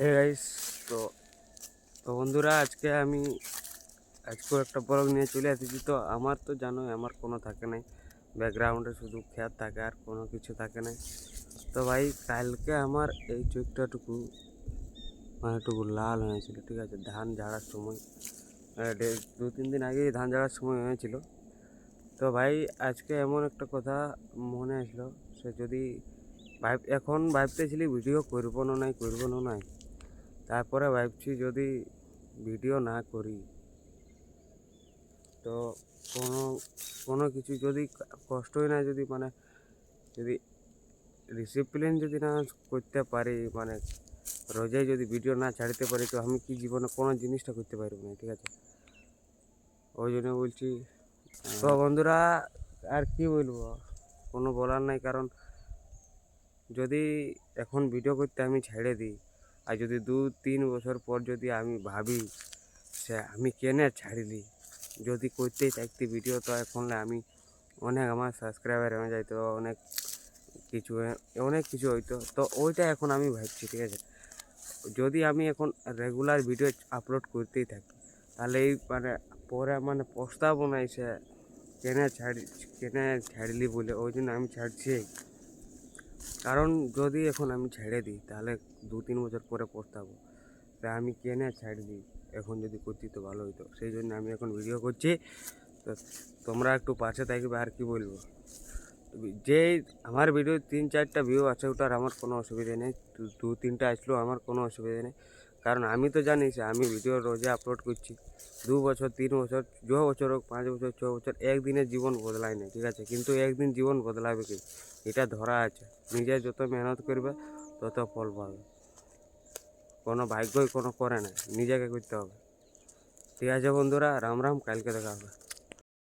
Guys তো তো বন্ধুরা, আজকে আমি আজকেও একটা ব্লগ নিয়ে চলে এসেছি। তো আমার তো জানোই, আমার কোনো থাকে নাই। ব্যাকগ্রাউন্ডে শুধু খেত থাকে আর কোনো কিছু থাকে নাই। তো ভাই, কালকে আমার এই চোখটাটুকু মানে একটু লাল হয়েছিল, ঠিক আছে? ধান ঝাড়ার সময় দু, তিন দিন আগেই ধান ঝাড়ার সময় হয়েছিল। তো ভাই, আজকে এমন একটা কথা মনে আসলো, সে যদি ভাব, এখন ভাবতেছিলি ভিডিও করব না নাই, করব না নাই তারপরে ভাবছি যদি ভিডিও না করি তো কোনো কোনো কিছু যদি কষ্টই না যদি মানে যদি ডিসিপ্লিন যদি না করতে পারি মানে রোজাই যদি ভিডিও না ছাড়তে পারি তো আমি কি জীবনে কোনো জিনিসটা করতে পারব না ঠিক আছে? ওই জন্য বলছি তো বন্ধুরা আর কি বলব? কোনো বলার নাই কারণ যদি এখন ভিডিও করতে আমি ছেড়ে দিই আর যদি দু তিন বছর পর যদি আমি ভাবি সে আমি কেনে ছাড়িলি যদি করতেই থাকতে ভিডিও তো এখন আমি অনেক আমার সাবস্ক্রাইবার হয়ে যাইতো, অনেক কিছু অনেক কিছু হইতো, তো ওইটা এখন আমি ভাবছি, ঠিক আছে? যদি আমি এখন রেগুলার ভিডিও আপলোড করতেই থাকি, তাহলে এই মানে পরে মানে পস্তাবো না সে কেনে ছাড়ি, কেনে ছাড়লি বলে, ওই জন্য আমি ছাড়ছি। কারণ যদি এখন আমি ছেড়ে দিই, তাহলে দু তিন বছর পরে পস্তাবো তা আমি কেনে ছেড়ে দিই? এখন যদি করছি তো ভালো হতো সেই জন্য আমি এখন ভিডিও করছি। তো তোমরা একটু পাশে থাকবে আর কি বলব? যে আমার ভিডিও তিন চারটা ভিউ আছে, ওটার আমার কোনো অসুবিধা নেই। দু- দু তিনটা আসলেও আমার কোনো অসুবিধা নেই। কারণ আমি তো জানি যে আমি ভিডিও রোজে আপলোড করছি। দু বছর, তিন বছর ছ বছর হোক, পাঁচ বছর, ছ বছর, একদিনের জীবন বদলায় না, ঠিক আছে? কিন্তু একদিন জীবন বদলাবে কি? এটা ধরা আছে। নিজে যত মেহনত করবে, তত ফল পাবে। কোনো ভাগ্যই কোনো করে না। নিজেকে করতে হবে। ঠিক আছে বন্ধুরা, রাম রাম, কালকে দেখা হবে।